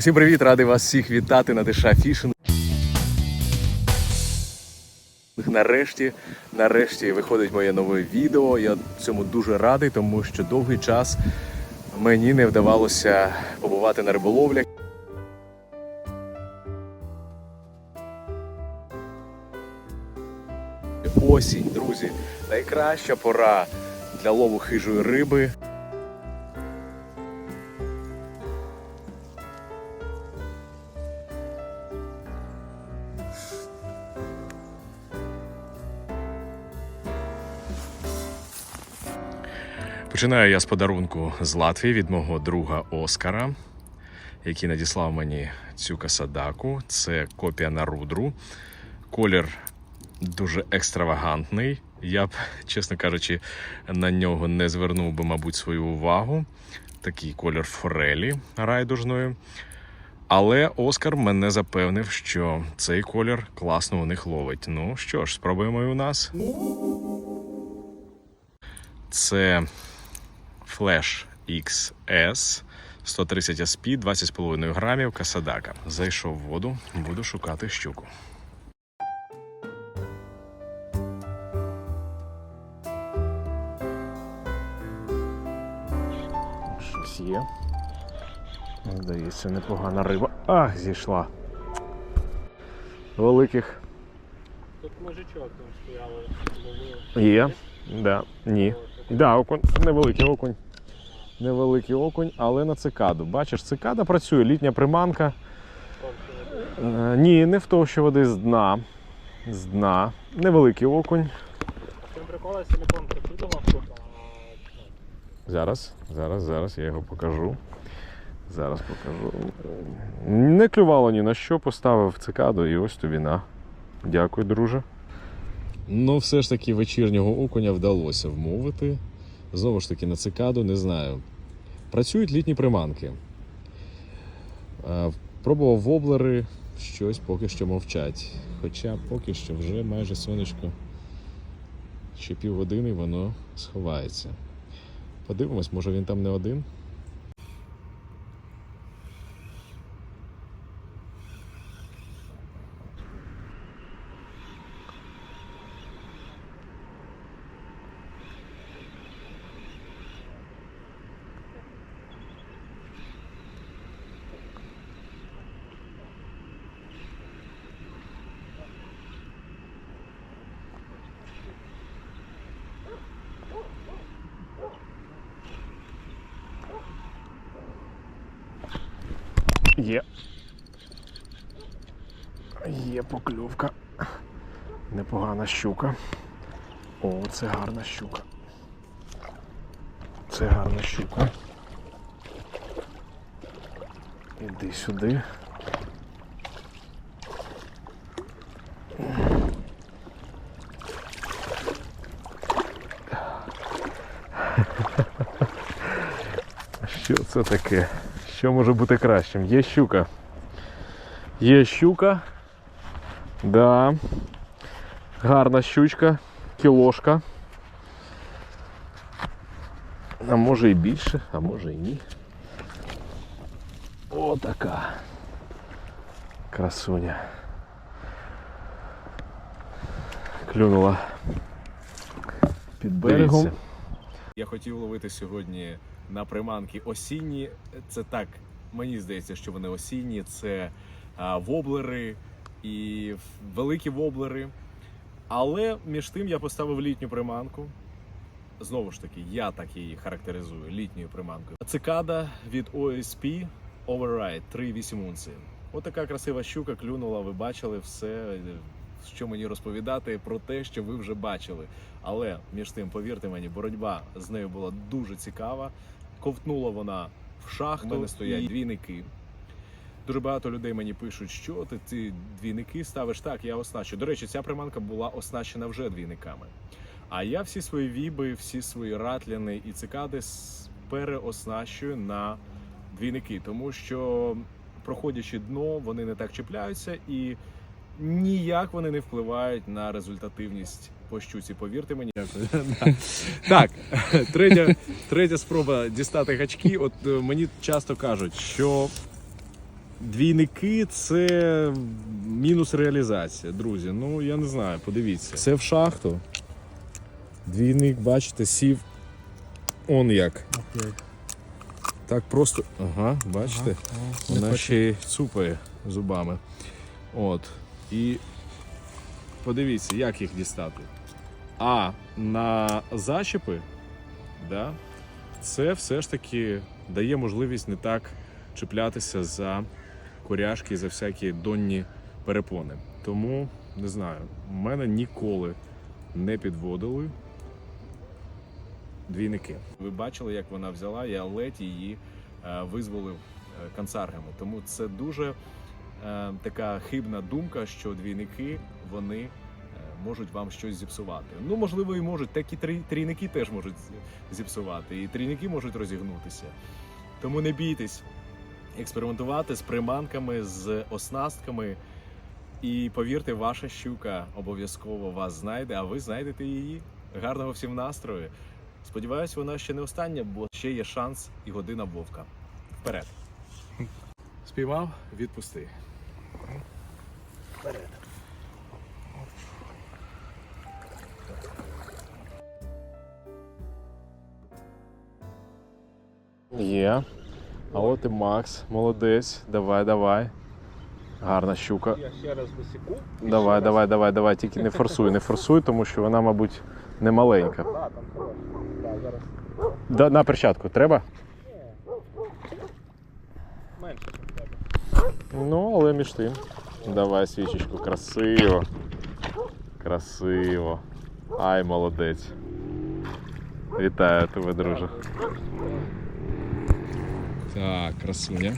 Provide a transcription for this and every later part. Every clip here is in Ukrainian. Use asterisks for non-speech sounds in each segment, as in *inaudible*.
Усім привіт, радий вас всіх вітати на Деша Фішинг. Нарешті, нарешті виходить моє нове відео. Я цьому дуже радий, тому що довгий час мені не вдавалося побувати на риболовлях. Осінь, друзі, найкраща пора для лову хижої риби. Починаю я з подарунку з Латвії від мого друга Оскара, який надіслав мені цю касадаку. Це копія на рудру. Колір дуже екстравагантний. Я б, чесно кажучи, на нього не звернув би, мабуть, свою увагу. Такий колір форелі райдужної. Але Оскар мене запевнив, що цей колір класно у них ловить. Ну що ж, спробуємо і у нас. Це Flash XS 130 SP, 20,5 грамів касадака. Зайшов в воду, буду шукати щуку. Щось є. Здається, непогана риба. А, зійшла. Великих Тут мужичок там стояли, є. Да. Ні. Да, окунь, невеликий окунь. Невеликий окунь, але на цикаду. Бачиш, цикада працює, літня приманка. Е, ні, не води з дна. З дна. Невеликий окунь. Чим прикола силикон прикидував тут, Зараз, зараз, зараз я його покажу. Зараз покажу. Не клювало ні на що, поставив цикаду і ось тобі на. Дякую, друже. Ну, все ж таки вечірнього окуня вдалося вмовити. Знову ж таки, на цикаду не знаю. Працюють літні приманки. Е, Пробував воблери, щось поки що мовчать. Хоча поки що вже майже сонечко. Ще півгодини воно сховається. Подивимось, може він там не один. Є. Є покльовка. Непогана щука. О, це гарна щука. Це гарна щука. Іди сюди. *laughs* Що це таке? Що може бути кращим? Є щука. Є щука. Да. Гарна щучка, кілошка. А може і більше, а може і ні. Отака. Красуня. Клюнула під берегом. Дивіться. Я хотів ловити сьогодні На приманки осінні. Це так, мені здається, що вони осінні. Це а, воблери і великі воблери. Але між тим я поставив літню приманку. Знову ж таки, я так її характеризую літньою приманкою. Цикада від OSP Override 3,8 унції. Отака красива щука клюнула. Ви бачили все, що мені розповідати про те, що ви вже бачили. Але між тим, повірте мені, боротьба з нею була дуже цікава. Ковтнула вона в шахту. У мене стоять двійники. Дуже багато людей мені пишуть, що ти ці двійники ставиш так, я оснащу. До речі, ця приманка була оснащена вже двійниками. А я всі свої віби, всі свої ратліни і цикади переоснащую на двійники, тому що проходячи дно, вони не так чіпляються і ніяк вони не впливають на результативність по щуці. Повірте мені. *laughs* Так, *laughs* третя, третя спроба дістати гачки. От е, мені часто кажуть, що двійники це мінус реалізація, друзі. Ну я не знаю, подивіться. Це в шахту. Двійник, бачите, сів. Он як. Так просто. Ага, бачите? Вона ще й цупає зубами. От. І подивіться, як їх дістати. А на зачіпи, да, це все ж таки дає можливість не так чіплятися за коряшки і за всякі донні перепони. Тому не знаю, мене ніколи не підводили двійники. Ви бачили, як вона взяла, я ледь її е, визволив е, канцаргами. Тому це дуже е, така хибна думка, що двійники вони можуть вам щось зіпсувати. Ну, можливо, і можуть. Так і трійники теж можуть зіпсувати, і трійники можуть розігнутися. Тому не бійтесь експериментувати з приманками, з оснастками. І повірте, ваша щука обов'язково вас знайде, а ви знайдете її. Гарного всім настрою. Сподіваюсь, вона ще не остання, бо ще є шанс і година вовка. Вперед. Спіймав, відпусти. Є. А от і Макс, молодець. Давай, давай. Гарна щука. Я ще раз досіку. Давай, давай, давай, давай. Тільки не форсуй, не форсуй, тому що вона, мабуть, не маленька. Да, там хороша. Да, зараз. Да, на перчатку треба? Менше, ніж. Ну, але між тим. Давай свічечку. Красиво. Красиво. Ай, молодець. Вітаю тебе, друже. Так, красуня.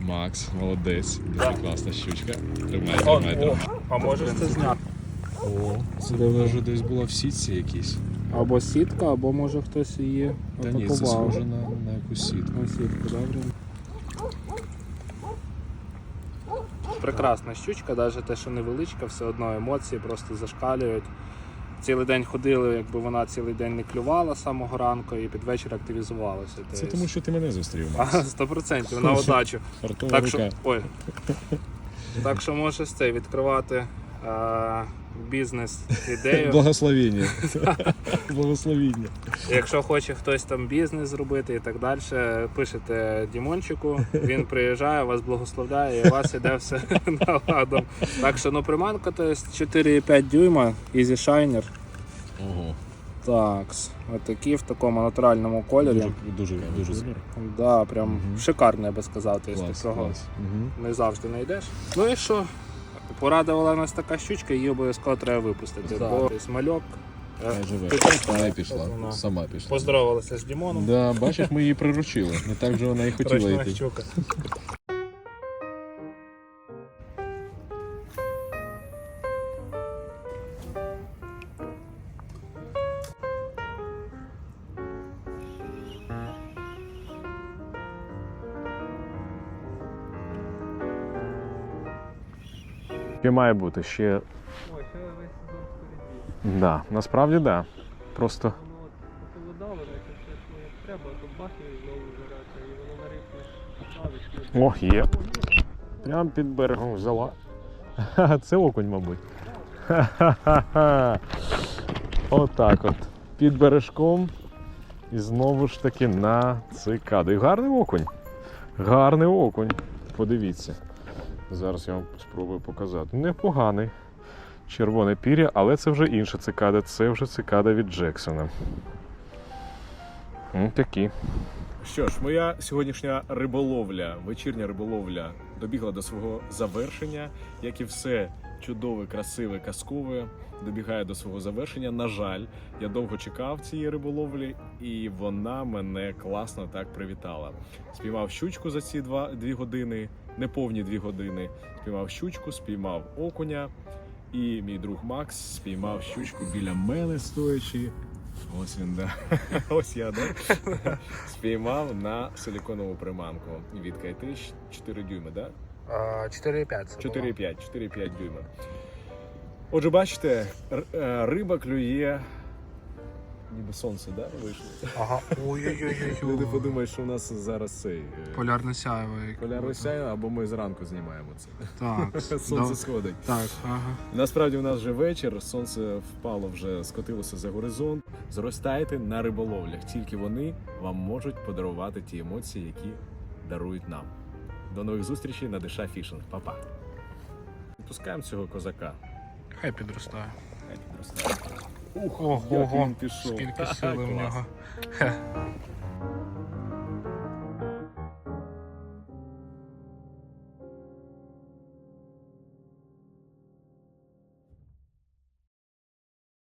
Макс, молодець. Дуже класна щучка. Тримай, тримай, тримай. А можеш це зняти? О, це давно вже десь була в сітці якійсь. Або сітка, або може хтось її Та ні, це схоже на, на якусь сітку. На сітку, добре. Прекрасна щучка, навіть те, що невеличка, все одно емоції просто зашкалюють. Цілий день ходили, якби вона цілий день не клювала з самого ранку і під вечір активізувалася. Це Тобто- тому, що ти мене зустрів. Сто процентів на удачу. Так що, ой. так що можеш це відкривати е, бізнес-ідею. *laughs* Благословіння. *laughs* Благословіння. Якщо хоче хтось там бізнес зробити і так далі, пишете Дімончику, він приїжджає, вас благословляє і у вас іде все *laughs* наладом. Так що ну приманка то є 4,5 дюйма, Easy Shiner. Ого. Так, отакі в такому натуральному кольорі. Дуже, дуже, дуже. Да, прям Мгм. шикарно, я би сказав. Клас, такого. Мгм. не завжди знайдеш. Ну і що? Порадувала нас така щучка, її обов'язково треба випустити. Да. Бо смальок. е, живе. Вона пішла. вона. Сама пішла. Поздоровалася з Дімоном. Да, бачиш, ми її приручили. Не так же вона і хотіла Ручна йти. щука. Ще має бути ще. Ой, ще весь сезон впереді. Да, насправді да. Просто Воно от похолодало, значить все що треба, то бах знову заряджа, і воно на риф ставить. О, є. Прям під берегом взяла. *laughs* Це окунь, мабуть. Ха-ха-ха. *laughs* Отак от. Під бережком. І знову ж таки на цикаду. І гарний окунь. Гарний окунь. Подивіться. Зараз я вам спробую показати. Непоганий. Червоне пір'я, але це вже інша цикада. Це вже цикада від Джексона. Такі. Що ж, моя сьогоднішня риболовля, вечірня риболовля добігла до свого завершення, як і все чудове, красиве, казкове добігає до свого завершення. На жаль, я довго чекав цієї риболовлі, і вона мене класно так привітала. Спіймав щучку за ці два дві години, неповні дві години. Спіймав щучку, спіймав окуня. І мій друг Макс спіймав щучку біля мене стоячи. Ось він, да. *laughs* Ось я, да? *laughs* Спіймав на силіконову приманку від КТ 4 дюйми, да? 4,5 це 4,5, 4,5 дюйма. Отже, бачите, е, риба клює ніби сонце, да, вийшло. Ага. Ой-ой-ой. Люди подумають, що у нас зараз цей е, Полярне сяйво. полярне сяйво, або ми зранку знімаємо це. Так. *laughs* Сонце сходить. Так, ага. Насправді у нас вже вечір, сонце впало вже скотилося за горизонт. Зростайте на риболовлях, тільки вони вам можуть подарувати ті емоції, які дарують нам. До нових зустрічей на Диша Фішинг. Па-па. Відпускаємо цього козака. Хай підростає. Хай підростає. Ух, Ого, як ого. він пішов. Скільки сили в нього.